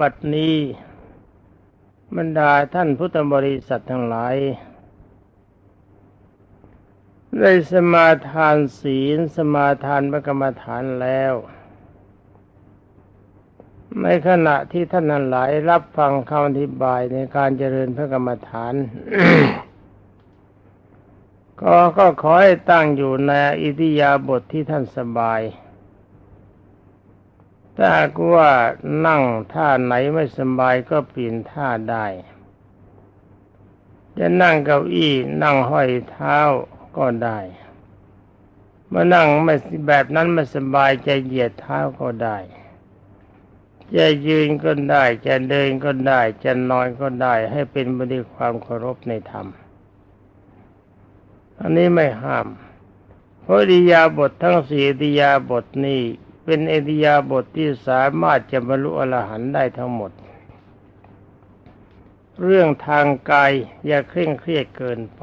บัดนี้ บรรดาท่านพุทธบริษัททั้งหลาย ได้สมาทานศีลสมาทานพระกรรมฐานแล้ว ในขณะที่ท่านทั้งหลายรับฟังคำอธิบายในการเจริญพระกรรมฐานก็ก็ขอให้ตั้งอยู่ในอิทิยาบทที่ท่านสบาย ถ้าหากว่านั่งท่าไหนไม่สบายก็เปลี่ยนท่าได้ จะนั่งเก้าอี้นั่งห้อยเท้าก็ได้เมื่อนั่งไม่แบบนั้นไม่สบายจะเหยียดเท้าก็ได้จะยืนก็ได้ จะเดินก็ได้ จะนอนก็ได้ ให้เป็นไปด้วยความเคารพในธรรม อันนี้ไม่ห้าม เพราะอิยาบททั้งสี่อิยาบถนี้ เป็นเอิริยาบทที่สามารถจะบรรลุอรหันต์ได้ทั้งหมด เรื่องทางกายอย่าเคร่งเครียดเกินไป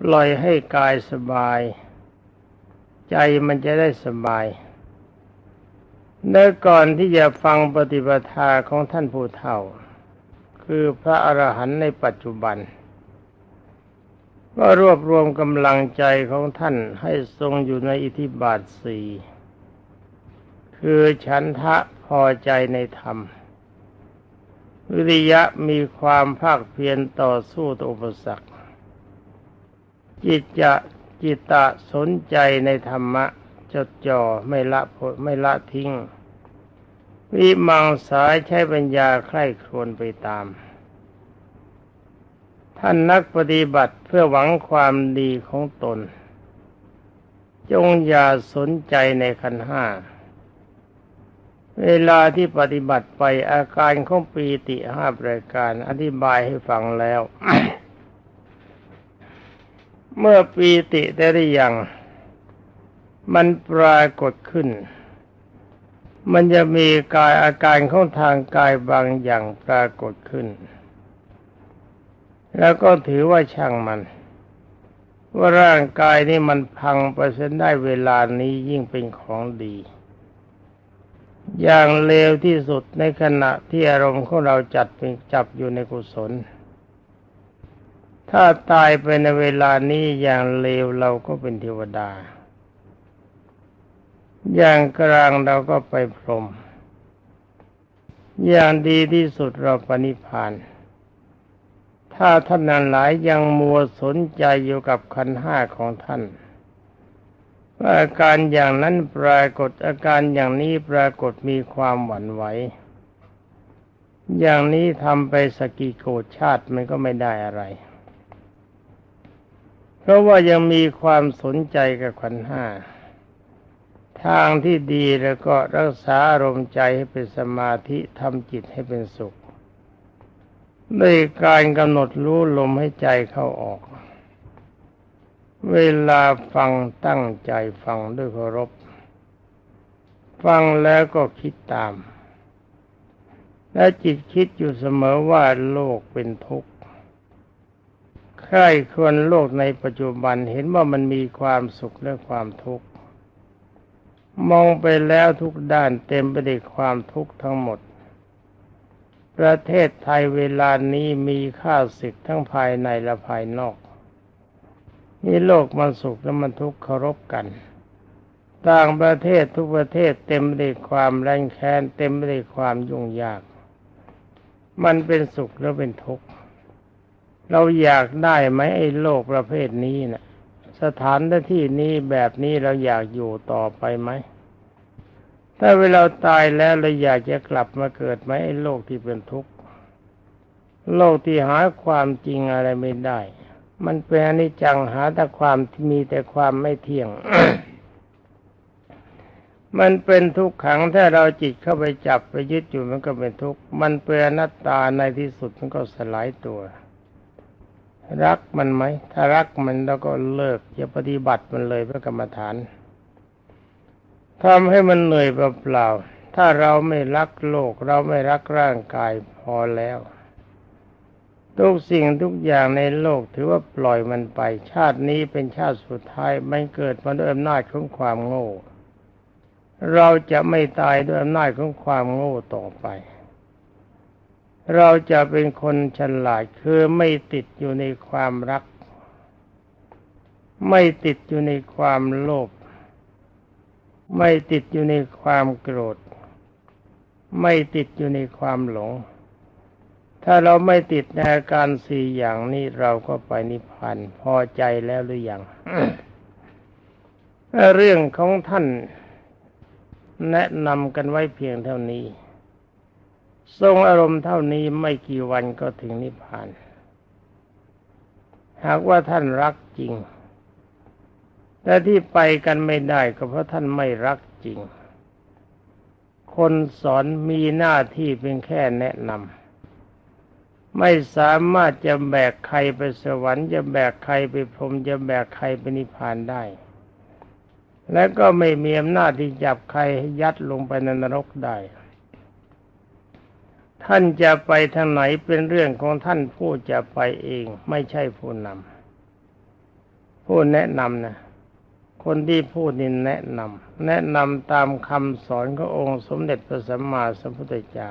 ปล่อยให้กายสบาย ใจมันจะได้สบายเนื่อก่อนที่จะฟังปฏิปทาของท่านผู้เฒ่า คือพระอรหันต์ในปัจจุบันก็รวบรวมกำลังใจของท่านให้ทรงอยู่ในอิทธิบาทสี่ คือฉันทะพอใจในธรรม วิริยะมีความภาคเพียรต่อสู้ต่ออุปสรรค จิตจะจิตตะสนใจในธรรมะ จดจ่อไม่ละไม่ละทิ้ง วิมังสายใช้ปัญญาใคร่ครวญไปตาม ท่านนักปฏิบัติเพื่อหวังความดีของตน จงอย่าสนใจในขันห้า เวลาที่ปฏิบัติไปอาการของปีติห้าประการอธิบายให้ฟังแล้ว เมื่อปีติได้หรือยัง มันปรากฏขึ้น มันจะมีกายอาการของทางกายบางอย่างปรากฏขึ้น แล้วก็ถือว่าช่างมัน ว่าร่างกายนี้มันพังไปเส้นได้เวลานี้ยิ่งเป็นของดี อย่างเลวที่สุดในขณะที่อารมณ์ของเราจัดเป็นจับอยู่ในกุศล ถ้าตายไปในเวลานี้อย่างเลวเราก็เป็นเทวดา อย่างกลางเราก็ไปพรหมอย่างดีที่สุดเราปณิพาน ถ้าท่านนั้นหลายยังมัวสนใจอยู่กับขันห้าของท่าน อาการอย่างนั้นปรากฏอาการอย่างนี้ปรากฏมีความหวั่นไหว อย่างนี้ทำไปสกิโกชาติมันก็ไม่ได้อะไร เพราะว่ายังมีความสนใจกับขันห้าทางที่ดีแล้วก็รักษาอารมณ์ใจให้เป็นสมาธิทำจิตให้เป็นสุขด้วยการกำหนดรู้ลมให้ใจเข้าออก เวลาฟังตั้งใจฟังด้วยเคารพ ฟังแล้วก็คิดตาม และจิตคิดอยู่เสมอว่าโลกเป็นทุกข์ใครควรโลกในปัจจุบันเห็นว่ามันมีความสุขและความทุกข์ มองไปแล้วทุกด้านเต็มไปด้วยความทุกข์ทั้งหมด ประเทศไทยเวลานี้มีข้าศึกทั้งภายในและภายนอก นี่โลกมันสุขและมันทุกข์เคารพกัน ต่างประเทศทุกประเทศเต็มไปด้วยความแรงแค้นเต็มไปด้วยความยุ่งยาก มันเป็นสุขหรือเป็นทุกข์เราอยากได้ไหมไอ้โลกประเภทนี้นะ่ะสถานที่นี้แบบนี้เราอยากอยู่ต่อไปไหมถ้าเวลาตายแล้วเราอยากจะกลับมาเกิดไหมไอ้โลกที่เป็นทุกข์โลกที่หาความจริงอะไรไม่ได้ มันเป็นอนิจจังหาแต่ความที่มีแต่ความไม่เที่ยง มันเป็นทุกขังถ้าเราจิตเข้าไปจับไปยึดอยู่มันก็เป็นทุกข์ มันเป็นอนัตตาในที่สุดมันก็สลายตัว รักมันไหม ถ้ารักมันแล้วก็เลิกอย่าปฏิบัติมันเลยเพื่อกรรมฐานทำให้มันเหนื่อยเปล่าๆถ้าเราไม่รักโลก เราไม่รักร่างกายพอแล้ว ทุกสิ่งทุกอย่างในโลกถือว่าปล่อยมันไป ชาตินี้เป็นชาติสุดท้ายมันเกิดมาด้วยอำนาจของความโง่ เราจะไม่ตายด้วยอำนาจของความโง่ต่อไป เราจะเป็นคนฉลาดคือไม่ติดอยู่ในความรัก ไม่ติดอยู่ในความโลภไม่ติดอยู่ในความโกรธ ไม่ติดอยู่ในความหลง ถ้าเราไม่ติดในอาการสี่อย่างนี้เราก็ไปนิพพานพอใจแล้วหรือยังเรื่องของท่านแนะนำกันไว้เพียงเท่านี้ ทรงอารมณ์เท่านี้ไม่กี่วันก็ถึงนิพพาน หากว่าท่านรักจริง แต่ที่ไปกันไม่ได้ก็เพราะท่านไม่รักจริง คนสอนมีหน้าที่เพียงแค่แนะนำ ไม่สามารถจะแบกใครไปสวรรค์จะแบกใครไปพรมจะแบกใครไปนิพพานได้ และก็ไม่มีอำนาจที่จับใครให้ยัดลงไปในนรกได้ ท่านจะไปทางไหนเป็นเรื่องของท่านผู้จะไปเองไม่ใช่ผู้นำผู้แนะนำนะคนที่พูดนี่แนะนำแนะนำตามคำสอนขององค์สมเด็จพระสัมมาสัมพุทธเจ้า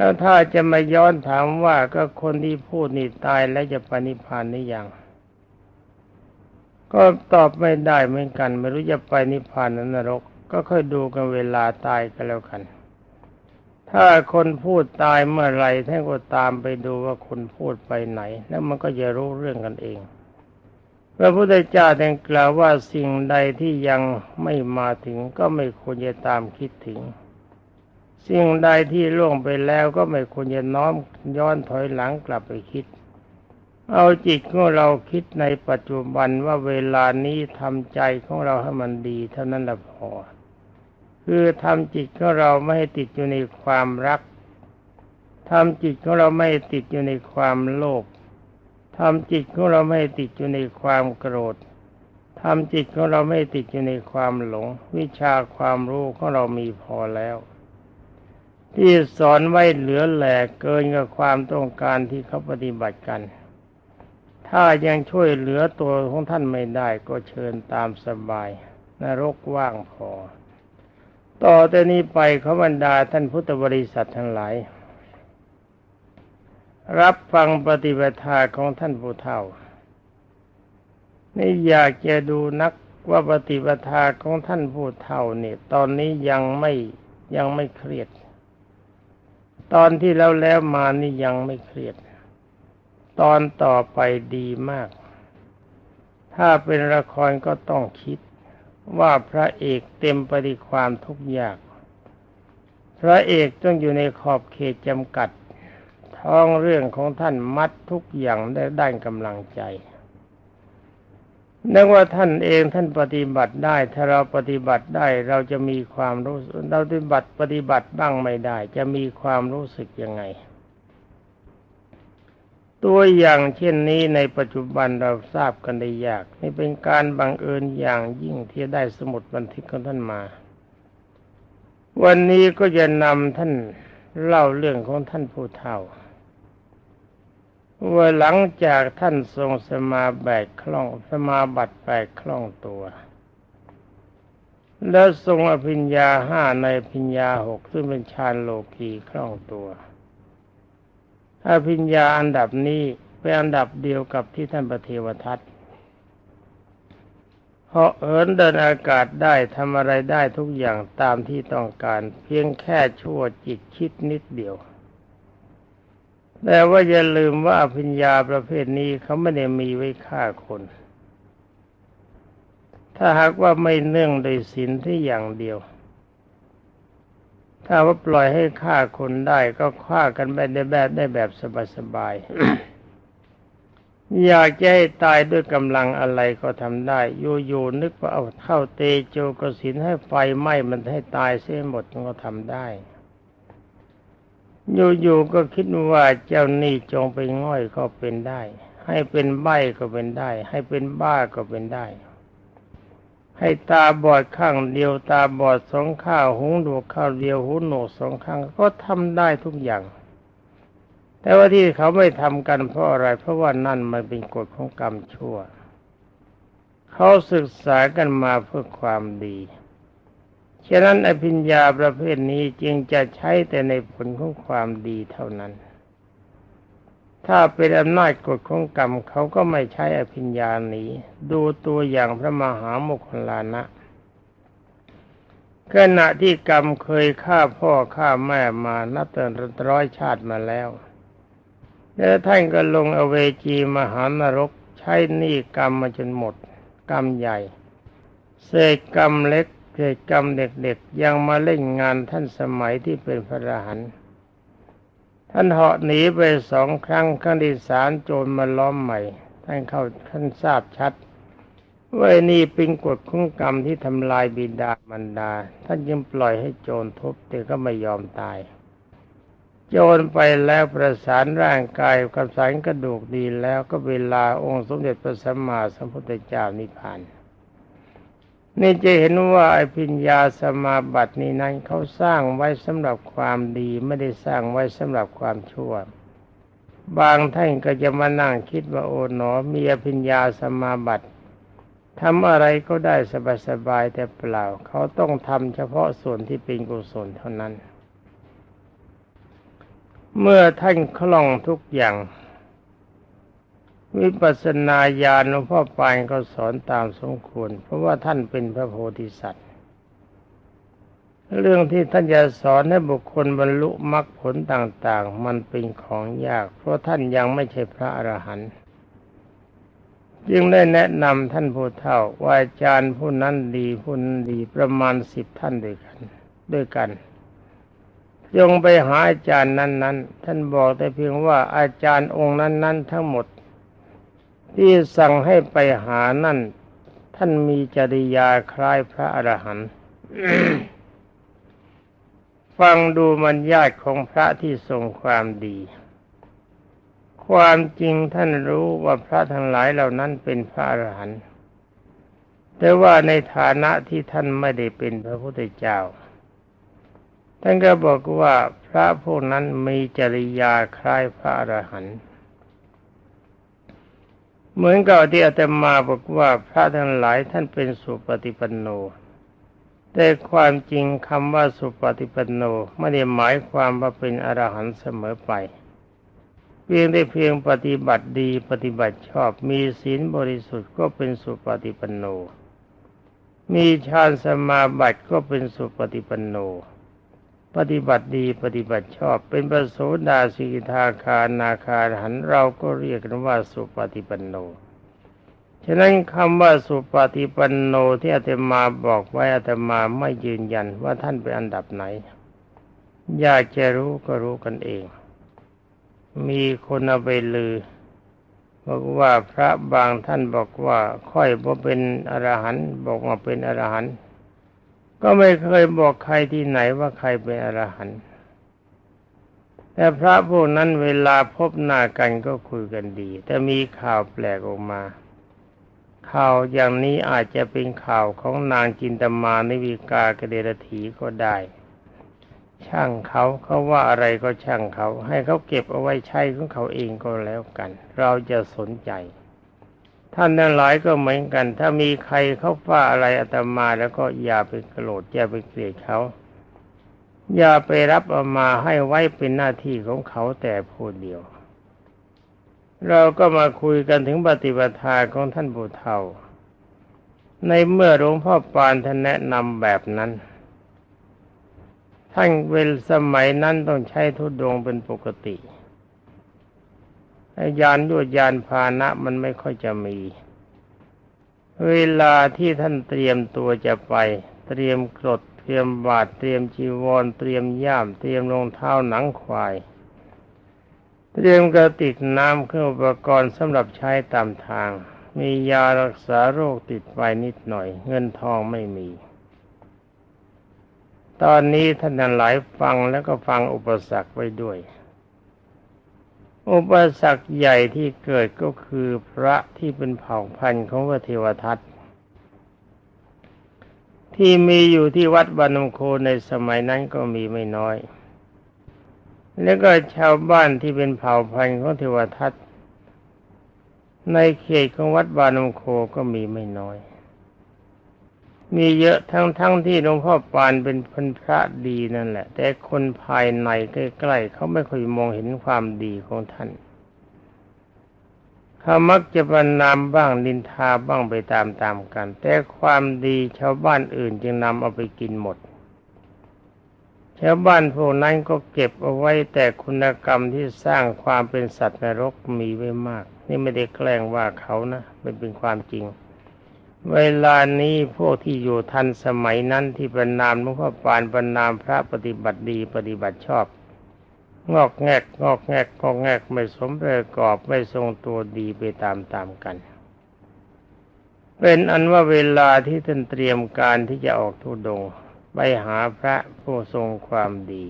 แล้วถ้าจะมาย้อนถามว่าก็คนที่พูดนี่ตายแล้วจะปณิพานหรือยังก็ตอบไม่ได้เหมือนกัน ไม่รู้จะไปนิพพานนรก ก็ค่อยดูกันเวลาตายกันแล้วกัน ถ้าคนพูดตายเมื่อไรท่านก็ตามไปดูว่าคนพูดไปไหน แล้วมันก็จะรู้เรื่องกันเองพระพุทธเจ้าแต่กล่าวว่าสิ่งใดที่ยังไม่มาถึงก็ไม่ควรจะตามคิดถึง สิ่งใดที่ล่วงไปแล้วก็ไม่ควรจะน้อมย้อนถอยหลังกลับไปคิด เอาจิตของเราคิดในปัจจุบันว่าเวลานี้ทำใจของเราให้มันดี เท่านั้นละพอ คือทำจิตของเราไม่ให้ติดอยู่ในความรักทำจิตของเราไม่ติดอยู่ในความโลภทำจิตของเราไม่ให้ติดอยู่ในความโกรธทำจิตของเราไม่ติดอยู่ในความหลง วิชาความรู้ของเรามีพอแล้ว ที่สอนไว้เหลือแหลกเกินกับความต้องการที่เขาปฏิบัติกัน ถ้ายังช่วยเหลือตัวของท่านไม่ได้ก็เชิญตามสบาย นรกว่างพอ ต่อแต่นี้ไปเขาบรรดาท่านพุทธบริษัททั้งหลาย รับฟังปฏิบัติของท่านผู้เฒ่านี่อยากจะดูนักว่าปฏิบัติของท่านผู้เฒ่าเนี่ยตอนนี้ยังไม่ยังไม่เครียด ตอนที่แล้วแล้วมานี่ยังไม่เครียด ตอนต่อไปดีมาก ถ้าเป็นละครก็ต้องคิดว่าพระเอกเต็มไปด้วยความทุกข์ยาก พระเอกต้องอยู่ในขอบเขตจำกัด ท้องเรื่องของท่านมัดทุกอย่างได้ด้านกำลังใจ นึกว่าท่านเองท่านปฏิบัติได้ ถ้าเราปฏิบัติได้เราจะมีความรู้เราปฏิบัติปฏิบัติบ้างไม่ได้ จะมีความรู้สึกยังไง ตัวอย่างเช่นนี้ในปัจจุบันเราทราบกันได้ยากนี่เป็นการบังเอิญอย่างยิ่งที่ได้สมุดบันทึกของท่านมา วันนี้ก็จะนำท่านเล่าเรื่องของท่านผู้เฒ่า ว่าหลังจากท่านทรงสมาแบกคล่องสมาบัติแบกคล่องตัว แล้วทรงอภิญญาห้าในภิญญาหกซึ่งเป็นฌานโลกีคล่องตัวอภิญญาอันดับนี้เป็นอันดับเดียวกับที่ท่านพระเทวทัตเพราะเอินเดินอากาศได้ทำอะไรได้ทุกอย่างตามที่ต้องการ เพียงแค่ชั่วจิตคิดนิดเดียว แต่ว่าอย่าลืมว่าอภิญญาประเภทนี้เขาไม่ได้มีไว้ฆ่าคน ถ้าหากว่าไม่เนื่องโดยศีลที่อย่างเดียว ถ้าว่าปล่อยให้ฆ่าคนได้ก็ฆ่ากันไปได้แบบได้แบบสบายๆอยากจะให้ตายด้วยกำลังอะไรก็ทำได้อยู่ๆนึกว่าเอาเข้าเตโจกสินให้ไฟไหม้มันให้ตายเสียหมดก็ทำได้ อยู่ๆก็คิดว่าเจ้านี่จงไปง่อยก็เป็นได้ ให้เป็นใบก็เป็นได้ ให้เป็นบ้าก็เป็นได้ ให้ตาบอดข้างเดียวตาบอดสองข้างหูหนวกข้างเดียวหูหนวกสองข้างก็ทำได้ทุกอย่าง แต่ว่าที่เขาไม่ทำกันเพราะอะไร เพราะว่านั่นมันเป็นกฎของกรรมชั่ว เขาศึกษากันมาเพื่อความดี ฉะนั้นอภิญญาประเภทนี้จึงจะใช้แต่ในผลของความดีเท่านั้น ถ้าเป็นอำนาจกฎของกรรมเขาก็ไม่ใช้อภิญญานี้ ดูตัวอย่างพระมหาโมคคลานะขณะที่กรรมเคยฆ่าพ่อฆ่าแม่มานับแต่ร้อยชาติมาแล้ว แล้วท่านก็ลงอเวจีมหานรกใช้หนี้กรรมมาจนหมด กรรมใหญ่ เศษกรรมเล็ก เศษกรรมเด็กๆ ยังมาเล่นงานท่านสมัยที่เป็นพระอรหันต์ท่านเหาะหนีไปสองครั้งครั้งที่สามโจรมาล้อมใหม่ ท่านเข้าท่านทราบชัดว่านี่เป็นกฎของกรรมที่ทำลายบิดามารดา ท่านยังปล่อยให้โจรทุบแต่ก็ไม่ยอมตาย โจรไปแล้วประสานร่างกายกับสารกระดูกดีแล้วก็เวลาองค์สมเด็จพระสัมมาสัมพุทธเจ้านิพพาน นี่จะเห็นว่าไอพิญญาสมาบัตินี้นั้นเขาสร้างไว้สำหรับความดีไม่ได้สร้างไว้สำหรับความชั่ว บางท่านก็จะมานั่งคิดว่าโอ๋หนอมีอภิญญาสมาบัติทำอะไรก็ได้สบายๆแต่เปล่า เขาต้องทำเฉพาะส่วนที่เป็นกุศลเท่านั้น เมื่อท่านคล่องทุกอย่าง วิปัสสนาญาณหลวงพ่อปานก็สอนตามสมควร เพราะว่าท่านเป็นพระโพธิสัตว์ เรื่องที่ท่านจะสอนให้บุคคลบรรลุมรรคผลต่างๆ มันเป็นของยาก เพราะท่านยังไม่ใช่พระอรหันต์จึงได้แนะนำท่านผู้เฒ่าว่าอาจารย์ผู้นั้นดีผู้นั้นดีประมาณสิบท่านด้วยกัน ด้วยกันจงไปหาอาจารย์นั้น ๆ ท่านบอกแต่เพียงว่าอาจารย์องค์นั้น ๆ ทั้งหมด ที่สั่งให้ไปหานั่น ท่านมีจริยาคล้ายพระอรหันต์ฟังดูมันญาติของพระที่ทรงความดี ความจริงท่านรู้ว่าพระทั้งหลายเหล่านั้นเป็นพระอรหันต์แต่ว่าในฐานะที่ท่านไม่ได้เป็นพระพุทธเจ้า ท่านก็บอกว่าพระพวกนั้นมีจริยาคล้ายพระอรหันต์ เหมือนกับที่อาตมาบอกว่าพระทั้งหลายท่านเป็นสุปฏิปันโน แต่ความจริงคำว่าสุปฏิปันโนไม่ได้หมายความว่าเป็นอรหันต์เสมอไป เพียงได้เพียงปฏิบัติดีปฏิบัติชอบมีศีลบริสุทธิ์ก็เป็นสุปฏิปันโน มีฌานสมาบัติก็เป็นสุปฏิปันโน ปฏิบัติดีปฏิบัติชอบ เป็นประโสดาสิกทาคานาคาหันเราก็เรียกกันว่าสุปฏิปันโน ฉะนั้นคำว่าสุปฏิปันโนที่อาตมาบอกไว้อาตมาไม่ยืนยันว่าท่านเป็นอันดับไหน อยากจะรู้ก็รู้กันเอง มีคนเอาไปลือบอกว่าพระบางท่านบอกว่าค่อยบ่เป็นอรหันต์บอกว่าเป็นอรหันต์ ก็ไม่เคยบอกใครที่ไหนว่าใครเป็นอรหันต์แต่พระพวกนั้นเวลาพบหน้ากันก็คุยกันดี แต่มีข่าวแปลกออกมา ข่าวอย่างนี้อาจจะเป็นข่าวของนางจินตมาในวิกากเดรถีก็ได้ ช่างเขาเขาว่าอะไรก็ช่างเขา ให้เขาเก็บเอาไว้ใช้ของเขาเองก็แล้วกัน เราจะสนใจ ท่านนั้นหลายก็เหมือนกัน ถ้ามีใครเขาว่าอะไรอาตมาแล้วก็อย่าไปโกรธอย่าไปเกลียดเขา อย่าไปรับเอามาให้ไว้เป็นหน้าที่ของเขาแต่ผู้เดียว เราก็มาคุยกันถึงปฏิปทาของท่านบุเทาในเมื่อหลวงพ่อปานท่านแนะนำแบบนั้น ท่านเวลสมัยนั้นต้องใช้ทุดงเป็นปกติ ยานด้วยยานพานะมันไม่ค่อยจะมี เวลาที่ท่านเตรียมตัวจะไป เตรียมกรดเตรียมบาตรเตรียมจีวร เตรียมย่าม เตรียมรองเท้าหนังควาย เตรียมกระติกน้ำเครื่องอุปกรณ์สำหรับใช้ตามทาง มียารักษาโรคติดไปนิดหน่อย เงินทองไม่มีตอนนี้ท่านหลายฟังแล้วก็ฟังอุปสรรคไว้ด้วย อุปสรรคใหญ่ที่เกิดก็คือพระที่เป็นเผ่าพันธุ์ของพระเทวทัตที่มีอยู่ที่วัดบานมโคในสมัยนั้นก็มีไม่น้อย แล้วก็ชาวบ้านที่เป็นเผ่าพันธุ์ของเทวทัตในเขตของวัดบานมโคก็มีไม่น้อย มีเยอะทั้งทั้งที่หลวงพ่อปานเป็นพันพระดีนั่นแหละ แต่คนภายในใกล้ๆเขาไม่ค่อยมองเห็นความดีของท่านเขามักจะบรรนามบ้างนินทาบ้างไปตามๆกัน แต่ความดีชาวบ้านอื่นจึงนำเอาไปกินหมดชาวบ้านพวกนั้นก็เก็บเอาไว้แต่คุณกรรมที่สร้างความเป็นสัตว์นรกมีไว้มาก นี่ไม่ได้แกล้งว่าเขานะเป็นเป็นความจริง เวลานี้พวกที่อยู่ทันสมัยนั้นที่ประนามหลวงพ่อปานประนามพระปฏิบัติดีปฏิบัติชอบ งอกแงกงอกแงกงอกแงกไม่สมประกอบไม่ทรงตัวดีไปตามตามกัน เป็นอันว่าเวลาที่ท่านเตรียมการที่จะออกทุดงไปหาพระผู้ทรงความดี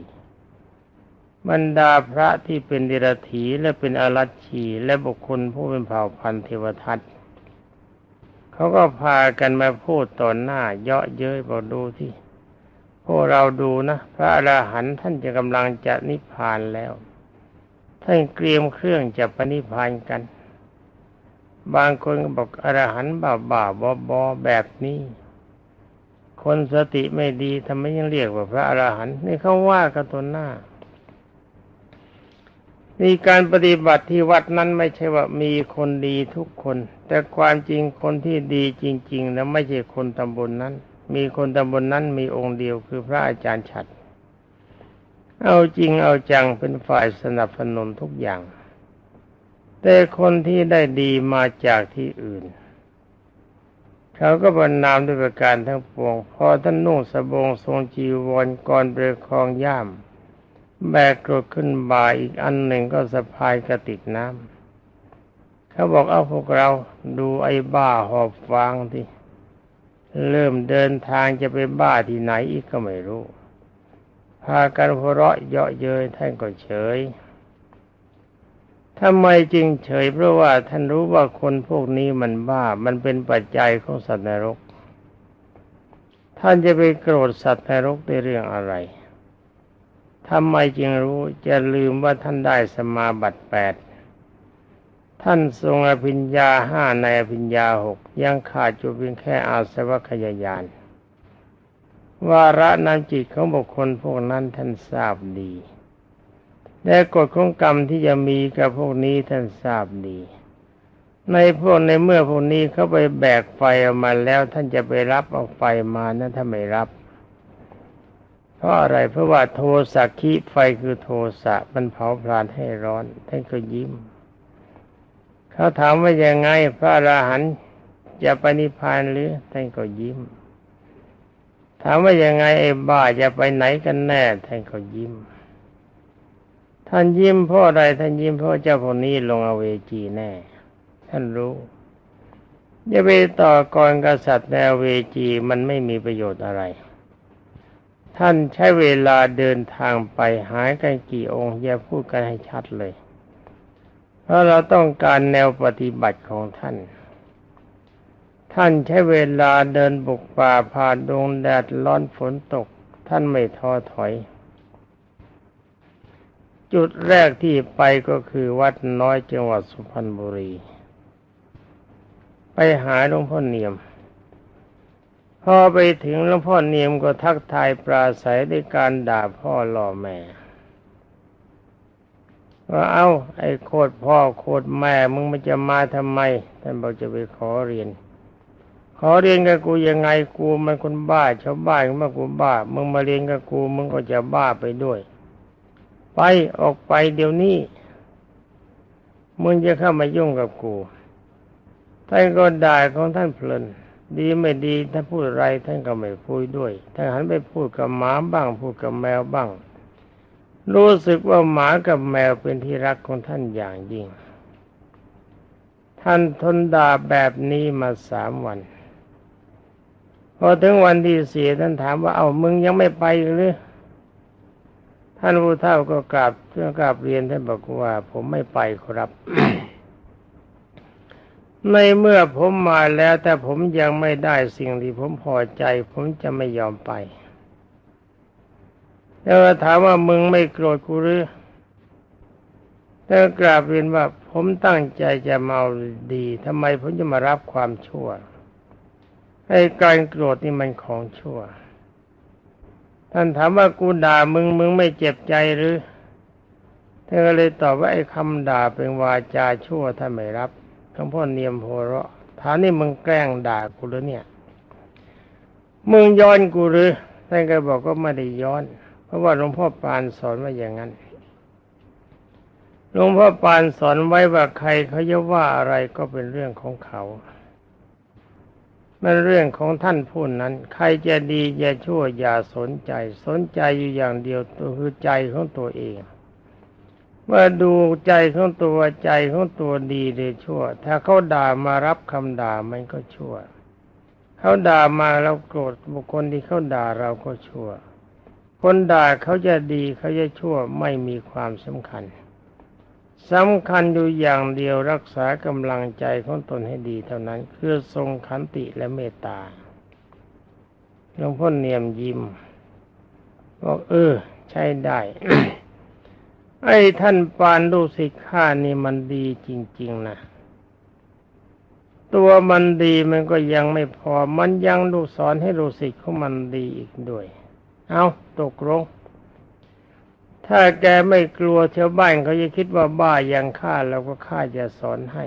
บรรดาพระที่เป็นเดรัจฉีและเป็นอรัชชีและบุคคลผู้เป็นเผ่าพันธุ์เทวทัต เขาก็พากันมาพูดต่อหน้า เยาะเย้ยบอกดูที่พวกเราดูนะ พระอรหันต์ท่านจะกำลังจะนิพพานแล้ว ท่านเตรียมเครื่องจะปนิพพานกัน บางคนก็บอกอรหันต์บ้าบ้าบอบอแบบนี้ คนสติไม่ดีทำไมยังเรียกว่าพระอรหันต์นี่เขาว่ากันตัวหน้ามีการปฏิบัติที่วัดนั้นไม่ใช่ว่ามีคนดีทุกคน แต่ความจริงคนที่ดีจริง ๆ แล้วไม่ใช่คนตำบลนนั้น มีคนตำบลนนั้นมีองค์เดียวคือพระอาจารย์ฉัด เอาจริงเอาจังเป็นฝ่ายสนับสนุนทุกอย่าง แต่คนที่ได้ดีมาจากที่อื่น เขาก็บรรนามด้วยประการทั้งปวง พอท่านนุ่งสบงทรงจีวรก่อนเปรคองย่าม แบกกรดขึ้นบ่าอีกอันหนึ่งก็สะพายกระติกน้ำ เขาบอกเอาพวกเราดูไอ้บ้าหอบฟางที่เริ่มเดินทางจะไปบ้าที่ไหนอีกก็ไม่รู้ พากันหัวเราะเยาะเย้ยท่านก็เฉยทำไมจึงเฉยเพราะว่าท่านรู้ว่าคนพวกนี้มันบ้า มันเป็นปัจจัยของสัตว์นรก ท่านจะไปโกรธสัตว์นรกในเรื่องอะไรทำไมจึงรู้จะลืมว่าท่านได้สมาบัติแปด ท่านทรงอภิญญาห้าในอภิญญาหกยังขาดจุเพียงแค่อาสวะขยายานวาระนำจิตของบุคคลพวกนั้นท่านทราบดีและกฎของกรรมที่จะมีกับพวกนี้ท่านทราบดี ในพวกในเมื่อพวกนี้เขาไปแบกไฟออกมาแล้ว ท่านจะไปรับเอาไฟมานั้นถ้าไม่รับ เพราะอะไรเพราะว่าโทสักขีไฟคือโทสะมันเผาพลานให้ร้อน ท่านก็ยิ้ม เขาถามว่ายังไง พระอราหันต์จะไปณิพพานหรือท่านก็ยิ้ม ถามว่ายังไงไอ้บ้าจะไปไหนกันแน่ท่านก็ยิ้ม ท่านยิ้มเพราะอะไรท่านยิ้มเพราะเจ้าพวกนี้ลงอเวจีแน่ ท่านรู้จะไปต่อกรกษัตริย์ในอเวจีมันไม่มีประโยชน์อะไร ท่านใช้เวลาเดินทางไปหายกันกี่องค์อย่าพูดกันให้ชัดเลย เพราะเราต้องการแนวปฏิบัติของท่าน ท่านใช้เวลาเดินบุกป่าผ่านดวงแดดร้อนฝนตก ท่านไม่ท้อถอย จุดแรกที่ไปก็คือวัดน้อยจังหวัดสุพรรณบุรี ไปหาหลวงพ่อเนียมพอไปถึงหลวงพ่อเนียมก็ทักทายปราศัยด้วยการด่าพ่อหล่อแม่ ว่าเอา้า ไอ้โคตรพ่อโคตรแม่มึงมันจะมาทำไม ท่านบอกจะไปขอเรียน ขอเรียนกับกูยังไงกูมันคนบ้าชาวบ้านมากูบ้า มึงมาเรียนกับกูมึงก็จะบ้าไปด้วย ไปออกไปเดี๋ยวนี้ มึงจะเข้ามายุ่งกับกูท่านก็ด่าของท่านเพลิน ดีไม่ดีท่านพูดอะไรท่านก็ไม่พูดด้วยท่านหันไปพูดกับหมาบ้าง พูดกับแมวบ้าง รู้สึกว่าหมากับแมวเป็นที่รักของท่านอย่างยิ่ง ท่านทนด่าแบบนี้มาสามวัน พอถึงวันที่สี่ท่านถามว่าเอามึงยังไม่ไปหรือท่านผู้เฒ่าก็กราบเพื่อกราบเรียนท่านบอกว่าผมไม่ไปครับ ในเมื่อผมมาแล้วแต่ผมยังไม่ได้สิ่งที่ผมพอใจ ผมจะไม่ยอมไป แล้วถามว่ามึงไม่โกรธกูหรือแต่กราบเรียนว่าผมตั้งใจจะมาดีทำไมผมจะมารับความชั่วไอ้การโกรธนี่มันของชั่ว ท่านถามว่ากูด่ามึงมึงไม่เจ็บใจหรือเธอก็เลยตอบว่าไอ้คำด่าเป็นวาจาชั่วท่านไม่รับหลวงพ่อเนียมโพเราะถามนี่มึงแกล้งด่ากูหรือเนี่ย มึงย้อนกูหรือท่านก็บอกก็ไม่ได้ย้อน เพราะว่าหลวงพ่อปานสอนว่าอย่างนั้นหลวงพ่อปานสอนไว้ว่าใครเขาจะว่าอะไรก็เป็นเรื่องของเขามันเรื่องของท่านผู้นั้น ใครจะดีจะชั่วอย่าสนใจ สนใจอยู่อย่างเดียวตัวคือใจของตัวเองเมื่อดูใจของตัวใจของตัวดีหรือชั่ว ถ้าเขาด่ามารับคำด่ามันก็ชั่ว เขาด่ามาเราโกรธบุคคลที่เขาด่าเราก็ชั่ว คนด่าเขาจะดีเขาจะชั่วไม่มีความสำคัญสำคัญอยู่อย่างเดียวรักษากำลังใจของตนให้ดีเท่านั้น คือทรงขันติและเมตตาหลวงพ่อเนียมยิ้มบอกเออ ใช่ได้ ไอ้ท่านปานดูสิข้านี่มันดีจริง ๆนะตัวมันดีมันก็ยังไม่พอ มันยังดูสอนให้รู้สิกของมันดีอีกด้วย เอาตกลง ถ้าแกไม่กลัวชาวบ้านเขาจะคิดว่าบ้ายังฆ่าเราก็ฆ่าจะสอนให้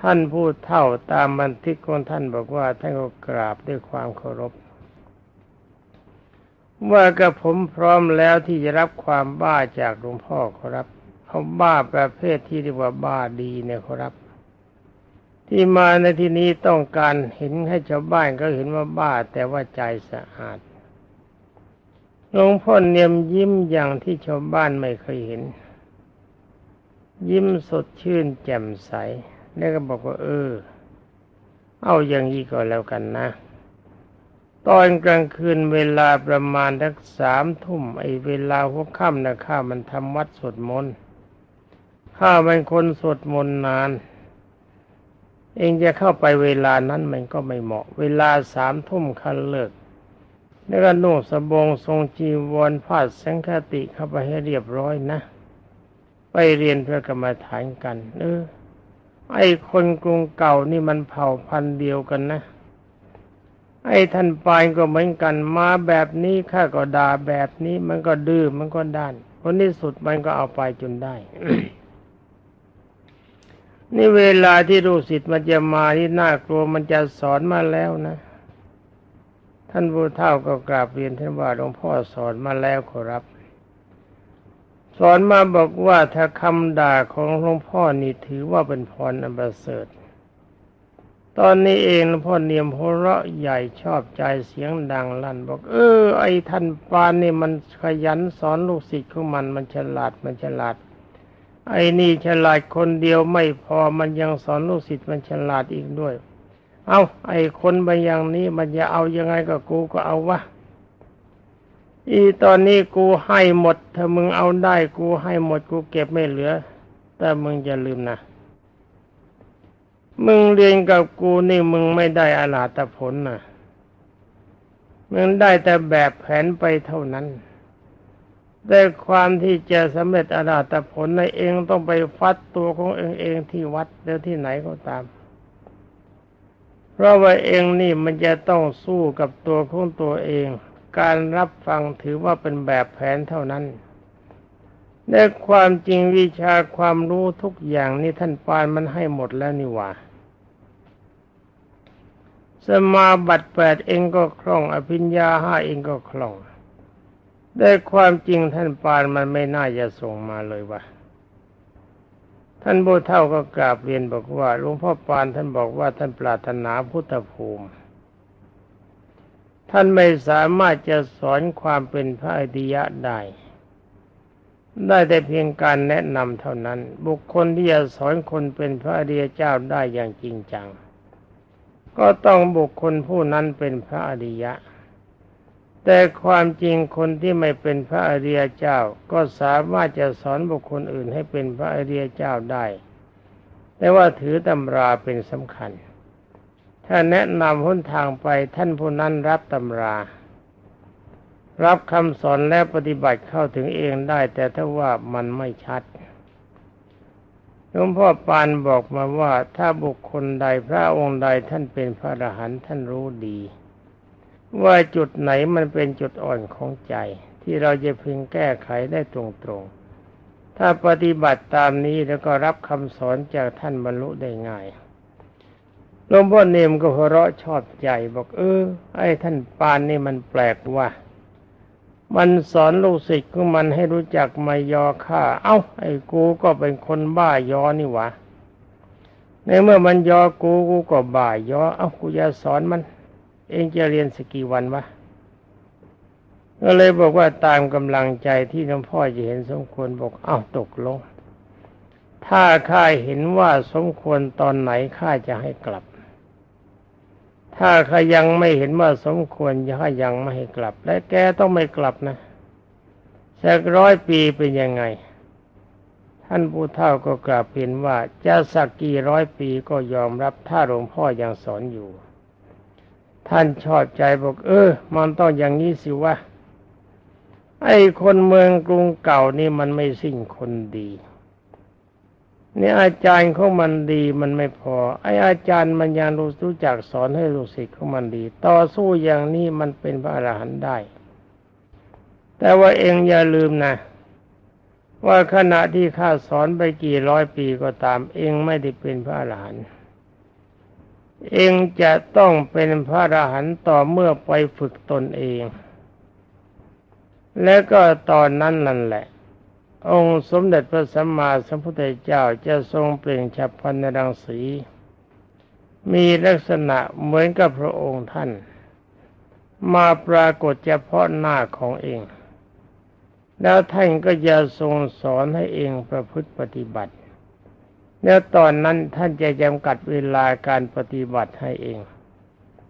ท่านพูดเท่าตามบันทึกของท่านบอกว่าท่านก็กราบด้วยความเคารพว่ากับผมพร้อมแล้วที่จะรับความบ้าจากหลวงพ่อครับเขาบ้าประเภทที่เรียกว่าบ้าดีเนี่ยครับ ที่มาในที่นี้ต้องการเห็นให้ชาวบ้านก็เห็นว่าบ้าแต่ว่าใจสะอาดหลวงพ่อเนียมยิ้มอย่างที่ชาวบ้านไม่เคยเห็น ยิ้มสดชื่นแจ่มใส แล้วก็บอกว่า เออ เอาอย่างนี้ก็แล้วกันนะ ตอนกลางคืนเวลาประมาณทักสามทุ่มไอ้เวลาหัวค่ำนะข้ามันทำวัดสวดมนต์ข้าเป็นคนสวดมนต์นาน เองจะเข้าไปเวลานั้นมันก็ไม่เหมาะ เวลาสามทุ่มคันเลิกแล้วก็นุ่งสบงทรงจีวรผ้าสังฆติเข้าไปให้เรียบร้อยนะ ไปเรียนเพื่อกรรมาฐานกัน เออ ไอคนกรุงเก่านี่มันเผ่าพันธุ์เดียวกันนะ ไอท่านปายก็เหมือนกันมาแบบนี้ข้าก็ด่าแบบนี้มันก็ดื้อมันก็ด้านผลที่สุดมันก็เอาไปจนได้ นี่เวลาที่รู้สิทธิ์มันจะมาที่น่ากลัวมันจะสอนมาแล้วนะ ท่านผู้เฒ่าก็กราบเรียนท่านว่าหลวงพ่อสอนมาแล้วขอรับ สอนมาบอกว่าถ้าคำด่าของหลวงพ่อนี่ถือว่าเป็นพรอันประเสริฐตอนนี้เองหลวงพ่อเนียมหัวเราะใหญ่ชอบใจเสียงดังลั่น บอก เออ ไอ้ท่านปานนี่มันขยันสอนลูกศิษย์ของมันมันฉลาดมันฉลาด ไอ้นี่ฉลาดคนเดียวไม่พอมันยังสอนลูกศิษย์มันฉลาดอีกด้วย เอาไอ้คนไปอย่างนี้มันจะเอายังไงก็กูก็เอาวะอีตอนนี้กูให้หมด ถ้ามึงเอาได้กูให้หมดกูเก็บไม่เหลือ แต่มึงอย่าลืมนะ มึงเรียนกับกูนี่มึงไม่ได้อาลาตผลนะมึงได้แต่แบบแผนไปเท่านั้น แต่ความที่จะสำเร็จอาลาตผลในเองต้องไปฟัดตัวของเองเองที่วัดหรือที่ไหนก็ตาม เพราะว่าเองนี่มันจะต้องสู้กับตัวของตัวเอง การรับฟังถือว่าเป็นแบบแผนเท่านั้นในความจริงวิชาความรู้ทุกอย่างนี่ท่านปานมันให้หมดแล้วนี่ว่าสมาบัติแปดเองก็คล่อง อภิญญาห้าเองก็คล่อง ได้ความจริงท่านปานมันไม่น่าจะส่งมาเลยว่าท่านโบเท่าก็กราบเรียนบอกว่าหลวงพ่อปานท่านบอกว่าท่านปรารถนาพุทธภูมิ ท่านไม่สามารถจะสอนความเป็นพระอริยะได้ได้แต่เพียงการแนะนำเท่านั้น บุคคลที่จะสอนคนเป็นพระอริยเจ้าได้อย่างจริงจัง ก็ต้องบุคคลผู้นั้นเป็นพระอริยะ แต่ความจริงคนที่ไม่เป็นพระอริยเจ้าก็สามารถจะสอนบุคคลอื่นให้เป็นพระอริยเจ้าได้ แต่ว่าถือตำราเป็นสำคัญ ถ้าแนะนำหนทางไปท่านผู้นั้นรับตำรา รับคำสอนและปฏิบัติเข้าถึงเองได้ แต่ถ้าว่ามันไม่ชัดหลลวงพ่อปานบอกมาว่าถ้าบุคคลใดพระองค์ใดท่านเป็นพระอรหันต์ท่านรู้ดี ว่าจุดไหนมันเป็นจุดอ่อนของใจ ที่เราจะพึงแก้ไขได้ตรงๆ ถ้าปฏิบัติตามนี้แล้วก็รับคำสอนจากท่านบรรลุได้ง่ายหลวงพ่อเนมก็หัวเราะชอบใจบอก เออ ไอ้ท่านปานนี่มันแปลกว่ามันสอนลูกศิษย์ของมันให้รู้จักมายอข้าเอ้า ไอ้กูก็เป็นคนบ้ายอนี่หวะในเมื่อมันยอกูกูก็บ่ายยอ เอ้ากูจะสอนมัน เองจะเรียนสกี่วันวะก็เลยบอกว่าตามกำลังใจที่หลวงพ่อจะเห็นสมควรบอกอ้าวตกลง ถ้าข้าเห็นว่าสมควรตอนไหนข้าจะให้กลับ ถ้าข้ายังไม่เห็นว่าสมควรข้ายังไม่ให้กลับ และแกต้องไม่กลับนะสักร้อยปีเป็นยังไง ท่านผู้เฒ่าก็กราบเพียนว่าจะสักกี่ร้อยปีก็ยอมรับถ้าหลวงพ่อยังสอนอยู่ ท่านชอบใจบอก เออ มันต้องอย่างนี้สิวะไอ้คนเมืองกรุงเก่านี่มันไม่สิ่งคนดีนี่อาจารย์ของมันดีมันไม่พอ ไอ้อาจารย์มันยังรู้รู้จักสอนให้ลูกศิษย์ของมันดี ต่อสู้อย่างนี้มันเป็นพระอรหันต์ได้ แต่ว่าเองอย่าลืมนะว่าขณะที่ข้าสอนไปกี่ร้อยปีก็ตาม เองไม่ได้เป็นพระอรหันต์ เองจะต้องเป็นพระอรหันต์ต่อเมื่อไปฝึกตนเอง และก็ตอนนั้นนั่นแหละ องค์สมเด็จพระสัมมาสัมพุทธเจ้าจะทรงเปล่งฉับพลันในรังสี มีลักษณะเหมือนกับพระองค์ท่าน มาปรากฏเฉพาะหน้าของเอง แล้วท่านก็จะทรงสอนให้เองประพฤติปฏิบัติ แล้วตอนนั้นท่านจะจำกัดเวลาการปฏิบัติให้เอง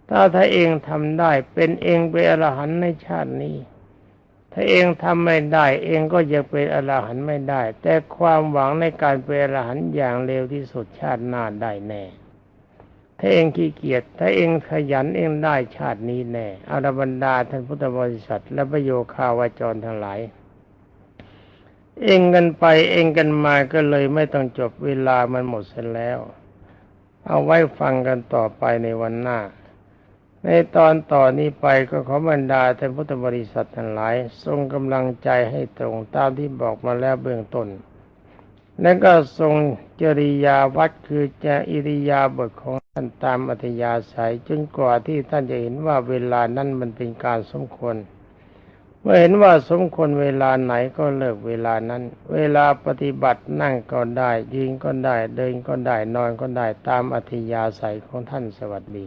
ถ้าถ้าเองทำได้เป็นเองเป็นอรหันต์ในชาตินี้ ถ้าเองทำไม่ได้ เองก็จะเป็นอรหันต์ไม่ได้ แต่ความหวังในการเป็นอรหันต์อย่างเร็วที่สุดชาติหน้าได้แน่ ถ้าเองขี้เกียจถ้าเองขยันเองได้ชาตินี้แน่อรบรรดาท่านพุทธบริษัทและประโยคาวาจรทั้งหลาย เองกันไปเองกันมาก็เลยไม่ต้องจบเวลามันหมดเสร็จแล้ว เอาไว้ฟังกันต่อไปในวันหน้า ในตอนต่อนนี้ไปก็ขอบรรดาท่านพุทธบริษัททั้งหลาย ทรงกำลังใจให้ตรงตามที่บอกมาแล้วเบื้องต้น และก็ทรงจริยาวัดคือจะอิริยาบถของท่านตามอัธยาศัยจนกว่าที่ท่านจะเห็นว่าเวลานั้นมันเป็นการสมควร เมื่อเห็นว่าสมควรเวลาไหนก็เลิกเวลานั้น เวลาปฏิบัตินั่งก็ได้ยืนก็ได้เดินก็ได้นอนก็ได้ตามอัธยาศัยของท่านสวัสดี